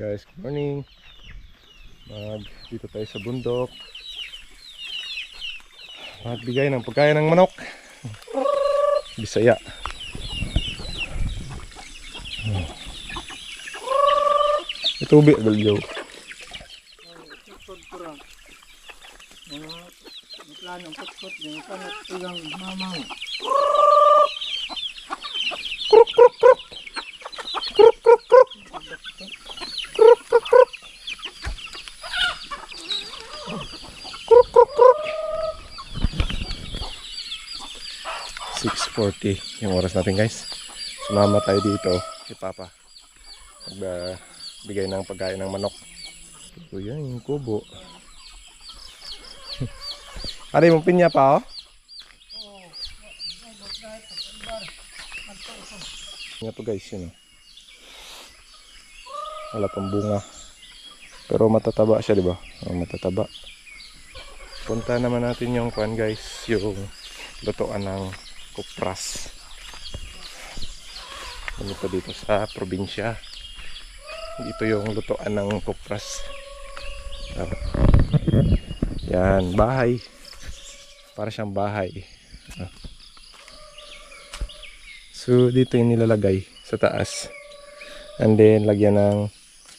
guys, good morning. Mag dito tayo sa bundok. Magbigay ng pagkain ng manok. Bisaya. Ito ubi, may planong putput yung kanat ilang mamang. Six forty yung oras natin guys. Sumama tayo dito kay Papa. Magbigay ng pagkain ng manok. Ito yan, yung kubo. Ari mo pinya pa oh? Nga to guys, yun oh. Wala pang bunga. Pero matataba siya, di ba? Oh, matataba. Punta naman natin yung kwan guys, yung lutuan ng kupras. Ano to dito sa probinsya. Dito yung lutuan ng kupras. Ah. Yan, bahay. Para siyang bahay. Ah. So, dito yung nilalagay sa taas. And then, lagyan ng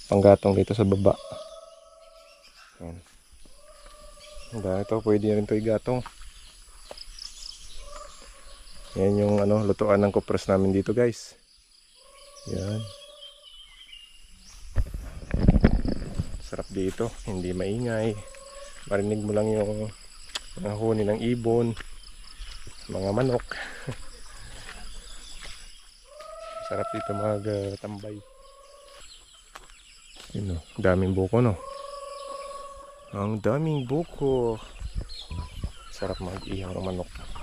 panggatong dito sa baba. Yan. Diba, ito, pwede rin ito igatong. Yan yung ano, lutuan ng kupras namin dito guys. Yan. Sarap dito, hindi maingay. Marinig mo lang yung mga huni ng ibon, mga manok. Sarap dito magtambay. Yun o, daming buko no. Ang daming buko. Sarap mag-ihaw ng manok.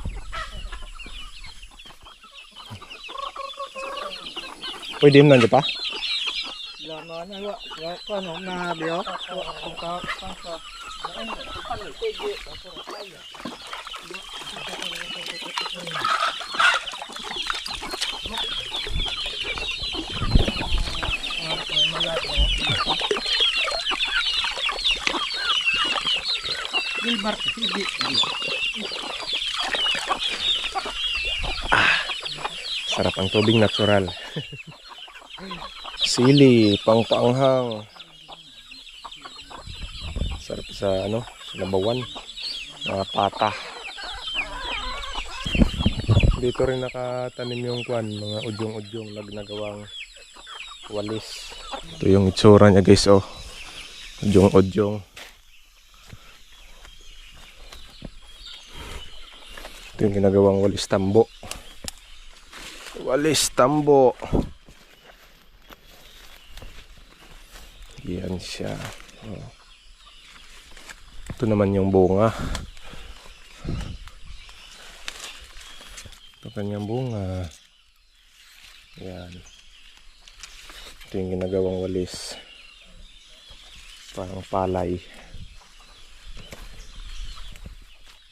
Kung ka ka ka. Gilbert, sige. Sarap ang tubig natural. Sili, pangpanghang. Sarap sa ano, sa nabawan. Mga pata. Dito rin nakatanim yung kwan, mga udyong-udyong nagnagawang walis. Ito yung itsura niya guys, oh. Udyong-udyong. Ito yung ginagawang walis tambo. Walis tambo. Yan siya. Ito naman yung bunga. Ito kanyang bunga. Yan. Ito yung ginagawang walis. Parang palay.